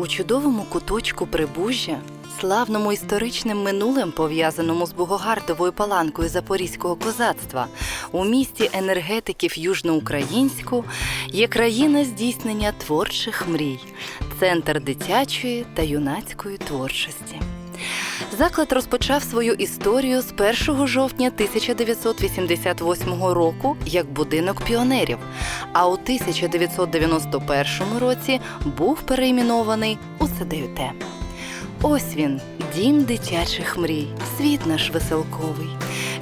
У чудовому куточку Прибужжя, славному історичним минулим, пов'язаному з Богогардовою паланкою запорізького козацтва, у місті енергетиків Южноукраїнську є країна здійснення творчих мрій, центр дитячої та юнацької творчості. Заклад розпочав свою історію з 1 жовтня 1988 року як будинок піонерів, а у 1991 році був перейменований у СДЮТ. Ось він, дім дитячих мрій, світ наш веселковий.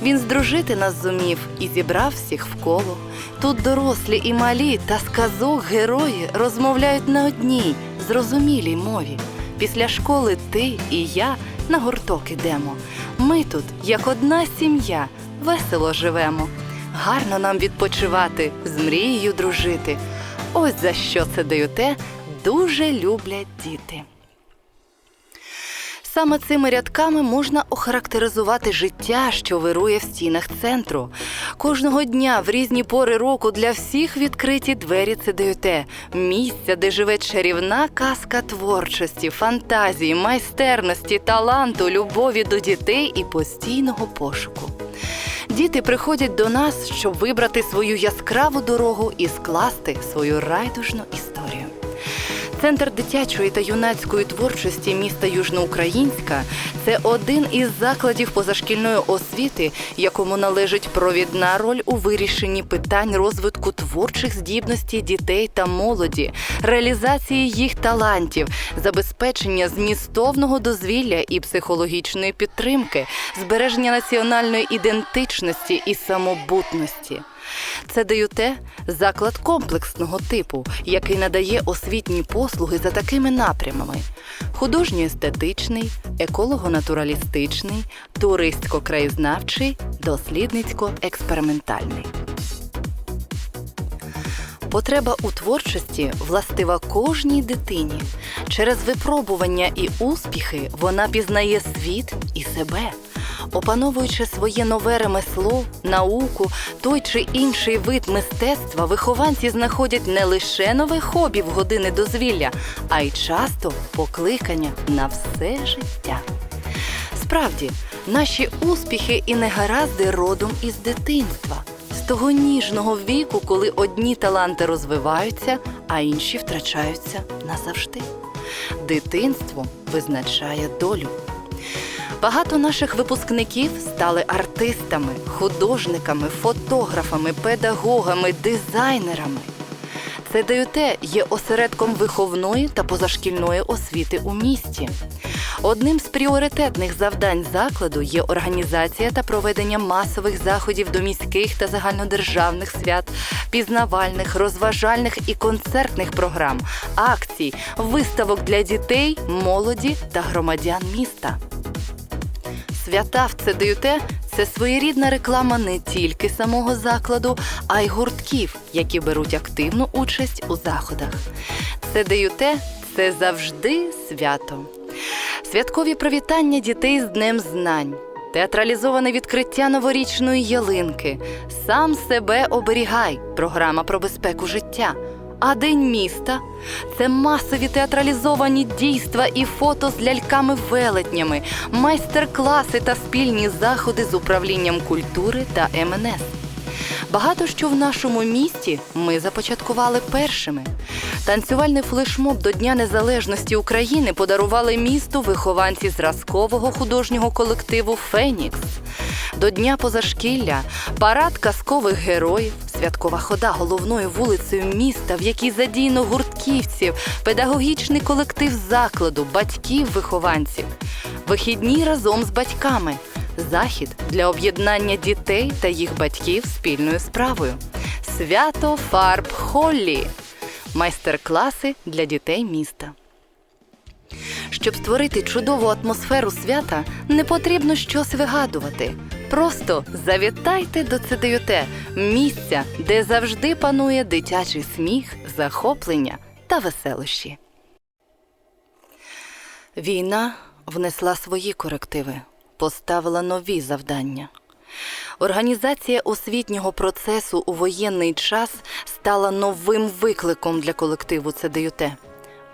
Він здружити нас зумів і зібрав всіх в коло. Тут дорослі і малі та сказок герої розмовляють на одній зрозумілій мові. Після школи ти і я на гурток ідемо. Ми тут, як одна сім'я, весело живемо. Гарно нам відпочивати, з мрією дружити. Ось за що це даєте, дуже люблять діти. Саме цими рядками можна охарактеризувати життя, що вирує в стінах центру. Кожного дня в різні пори року для всіх відкриті двері ЦДЮТ – місця, де живе чарівна казка творчості, фантазії, майстерності, таланту, любові до дітей і постійного пошуку. Діти приходять до нас, щоб вибрати свою яскраву дорогу і скласти свою райдужну історію. Центр дитячої та юнацької творчості міста Южноукраїнська це один із закладів позашкільної освіти, якому належить провідна роль у вирішенні питань розвитку творчих здібностей дітей та молоді, реалізації їх талантів, забезпечення змістовного дозвілля і психологічної підтримки, збереження національної ідентичності і самобутності. Це ДЮТ – заклад комплексного типу, який надає освітні послуги за такими напрямами: художньо-естетичний, еколого-натуралістичний, туристсько-краєзнавчий, дослідницько-експериментальний. Потреба у творчості властива кожній дитині. Через випробування і успіхи вона пізнає світ і себе. Опановуючи своє нове ремесло, науку, той чи інший вид мистецтва, вихованці знаходять не лише нове хобі в години дозвілля, а й часто покликання на все життя. Справді, наші успіхи і негаразди родом із дитинства, з того ніжного віку, коли одні таланти розвиваються, а інші втрачаються назавжди. Дитинство визначає долю. Багато наших випускників стали артистами, художниками, фотографами, педагогами, дизайнерами. ЦДЮТ є осередком виховної та позашкільної освіти у місті. Одним з пріоритетних завдань закладу є організація та проведення масових заходів до міських та загальнодержавних свят, пізнавальних, розважальних і концертних програм, акцій, виставок для дітей, молоді та громадян міста. Свята в ЦДЮТ – це своєрідна реклама не тільки самого закладу, а й гуртків, які беруть активну участь у заходах. ЦДЮТ – це завжди свято. Святкові привітання дітей з Днем Знань. Театралізоване відкриття новорічної ялинки. Сам себе оберігай. Програма про безпеку життя. А День міста це масові театралізовані дійства і фото з ляльками-велетнями, майстер-класи та спільні заходи з управлінням культури та МНС. Багато що в нашому місті ми започаткували першими. Танцювальний флешмоб до Дня Незалежності України подарували місту вихованці зразкового художнього колективу Фенікс. До Дня позашкілля парад казкових героїв, святкова хода головною вулицею міста, в якій задіяно гуртківців, педагогічний колектив закладу, батьків вихованців, вихідні разом з батьками. Захід для об'єднання дітей та їх батьків спільною справою. Свято фарб Холлі. Майстер-класи для дітей міста. Щоб створити чудову атмосферу свята, не потрібно щось вигадувати. Просто завітайте до ЦДЮТ – місця, де завжди панує дитячий сміх, захоплення та веселощі. Війна внесла свої корективи, поставила нові завдання. Організація освітнього процесу у воєнний час стала новим викликом для колективу ЦДЮТ.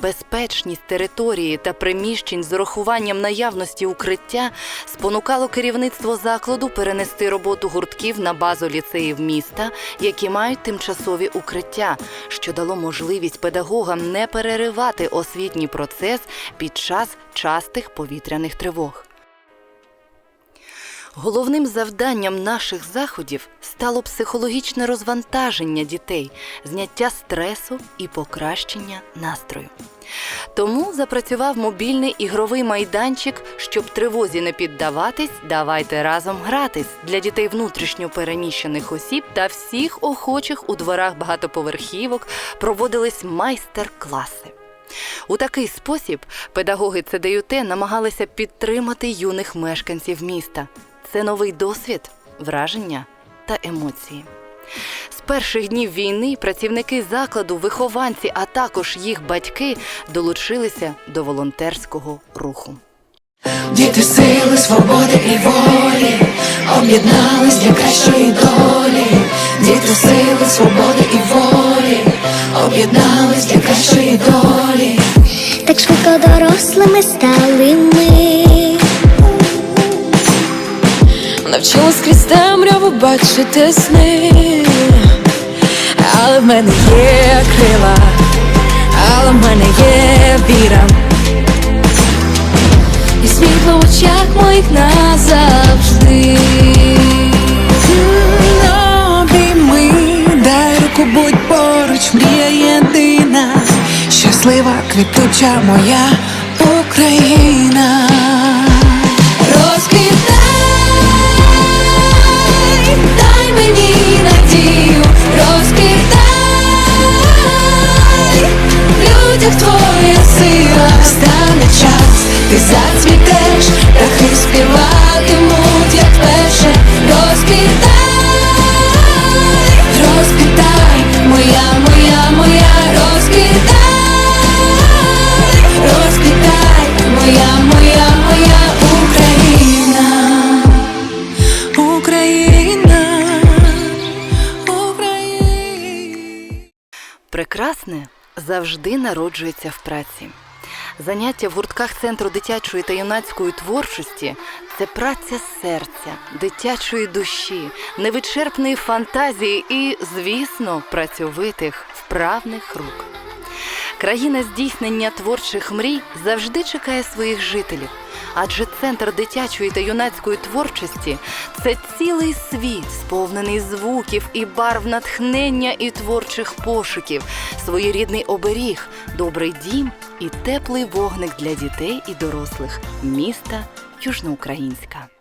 Безпечність території та приміщень з урахуванням наявності укриття спонукало керівництво закладу перенести роботу гуртків на базу ліцеїв міста, які мають тимчасові укриття, що дало можливість педагогам не переривати освітній процес під час частих повітряних тривог. Головним завданням наших заходів стало психологічне розвантаження дітей, зняття стресу і покращення настрою. Тому запрацював мобільний ігровий майданчик, щоб тривозі не піддаватись, давайте разом гратись для дітей внутрішньо переміщених осіб та всіх охочих у дворах багатоповерхівок проводились майстер-класи. У такий спосіб педагоги ЦДЮТ намагалися підтримати юних мешканців міста. Це новий досвід, враження та емоції. З перших днів війни працівники закладу, вихованці, а також їх батьки долучилися до волонтерського руху. Діти сили, свободи і волі об'єднались для кращої долі. Діти сили, свободи і волі об'єднались для кращої долі. Дорослими стали ми. Навчилась крізь темряву бачити сни, але в мене є крила, але в мене є віра. І світло в очах моїх назавжди. Обійми, дай руку, будь поруч, мрія єдина, щаслива, квітуча моя Україна. Прекрасне завжди народжується в праці. Заняття в гуртках центру дитячої та юнацької творчості це праця серця, дитячої душі, невичерпної фантазії і, звісно, працьовитих, вправних рук. Країна здійснення творчих мрій завжди чекає своїх жителів, адже центр дитячої та юнацької творчості це цілий світ, сповнений звуків і барв натхнення і творчих пошуків, своєрідний оберіг, добрий дім і теплий вогник для дітей і дорослих міста Южноукраїнська.